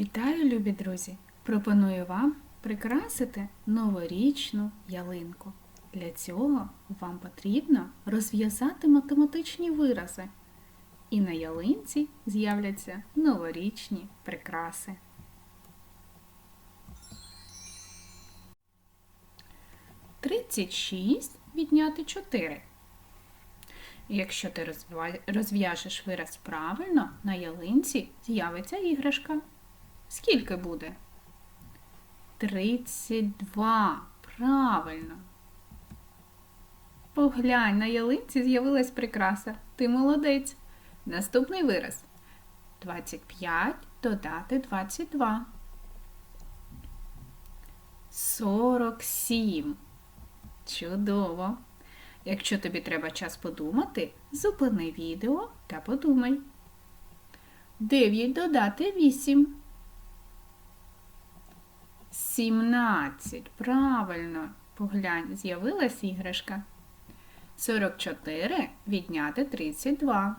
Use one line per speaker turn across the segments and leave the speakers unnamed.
Вітаю, любі друзі! Пропоную вам прикрасити новорічну ялинку. Для цього вам потрібно розв'язати математичні вирази. І на ялинці з'являться новорічні прикраси. Тридцять шість відняти 4. Якщо ти розв'яжеш вираз правильно, на ялинці з'явиться іграшка. Скільки буде? 32. Правильно. Поглянь, на ялинці з'явилась прикраса. Ти молодець. Наступний вираз. 25 додати 22. 47. Чудово. Якщо тобі треба час подумати, зупини відео та подумай. 9 додати 8. 17. Правильно. Поглянь, з'явилась іграшка. 44 відняти 32.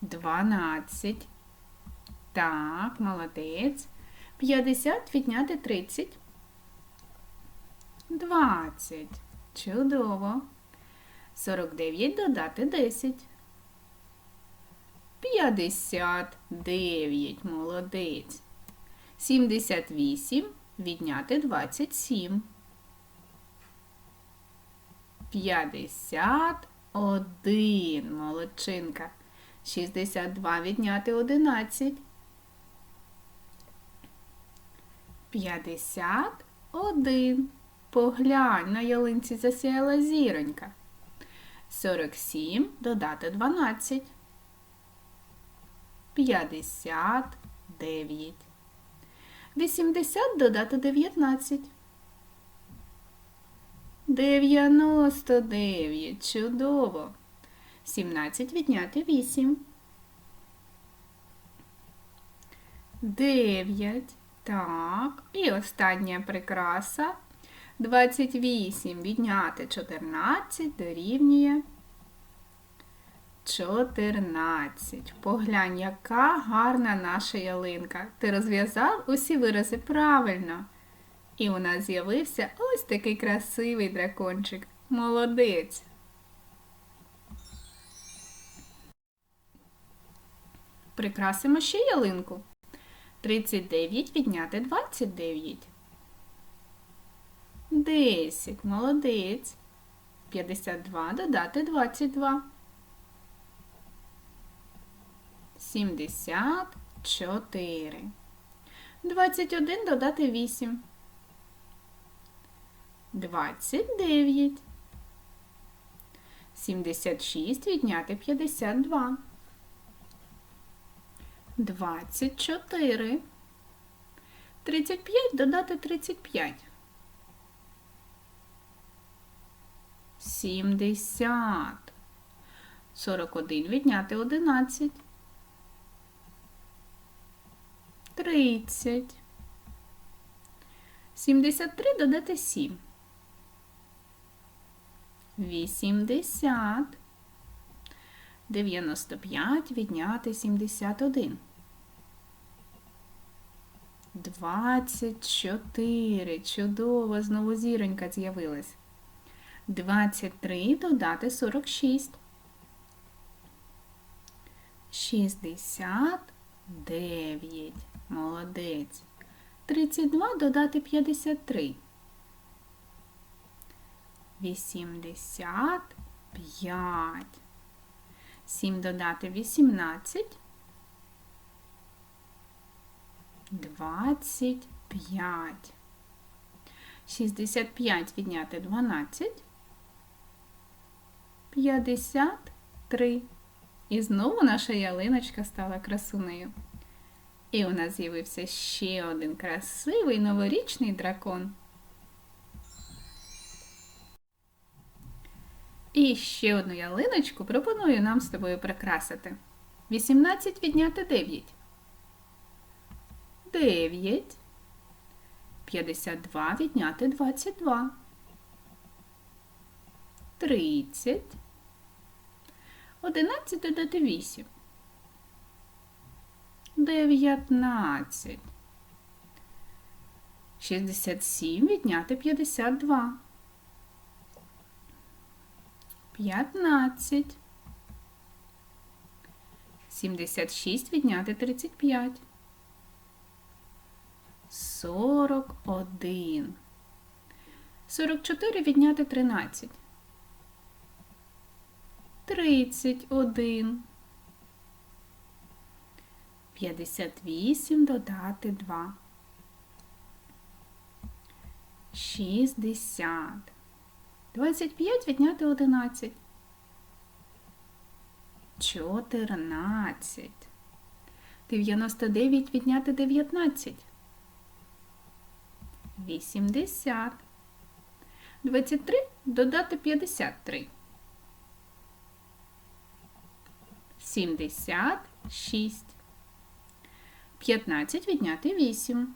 12. Так, молодець. 50 відняти 30. 20. Чудово. 49 додати 10. 59. Молодець. 78 відняти 27. 51. Молодчинка. 62 відняти 11. 51. Поглянь, на ялинці засяяла зіронька. 47 додати 12. 59. 80 додати 19. 99. Чудово. 17 відняти 8. 9. Так. І остання прикраса. 28 відняти 14 дорівнює 14. Поглянь, яка гарна наша ялинка. Ти розв'язав усі вирази правильно. І у нас з'явився ось такий красивий дракончик. Молодець. Прикрасимо ще ялинку. 39 відняти 29. 10. Молодець. 52 додати 22. 74. 21 додати 8. 29. 76 відняти 52. 24. 35 додати 35. 70. 41 відняти 11. 30. 73 додати 7. 80. 95 відняти 71. 24. Чудово, знову зіронька з'явилась. 23 додати 46. 69. Молодець. 32 додати 53. 85. 7 додати 18. 25. 65 відняти 12. 53. І знову наша ялиночка стала красунею. І у нас з'явився ще один красивий новорічний дракон. І ще одну ялиночку пропоную нам з тобою прикрасити. 18 відняти 9. 9. 52 відняти 22. 30. 11 додати 8. Дев'ятнадцять. Шістдесят сім відняти п'ятдесят два. П'ятнадцять. Сімдесят шість відняти тридцять п'ять. Сорок один. Сорок чотири відняти тринадцять. Тридцять один. П'ятдесят вісім додати два. Шістдесят. Двадцять п'ять відняти одинадцять. Чотирнадцять. Дев'яносто дев'ять відняти дев'ятнадцять. Вісімдесят. Двадцять три додати п'ятдесят три. Сімдесят шість. П'ятнадцять відняти вісім.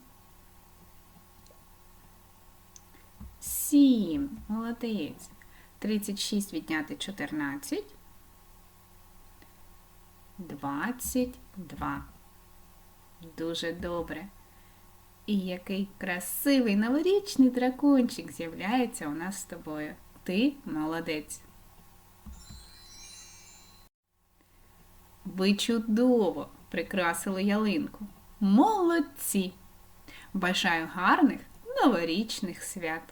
Сім. Молодець. Тридцять шість відняти чотирнадцять. Двадцять два. Дуже добре. І який красивий новорічний дракончик з'являється у нас з тобою. Ти молодець. Ви чудово прикрасили ялинку. Молодці! Бажаю гарних новорічних свят!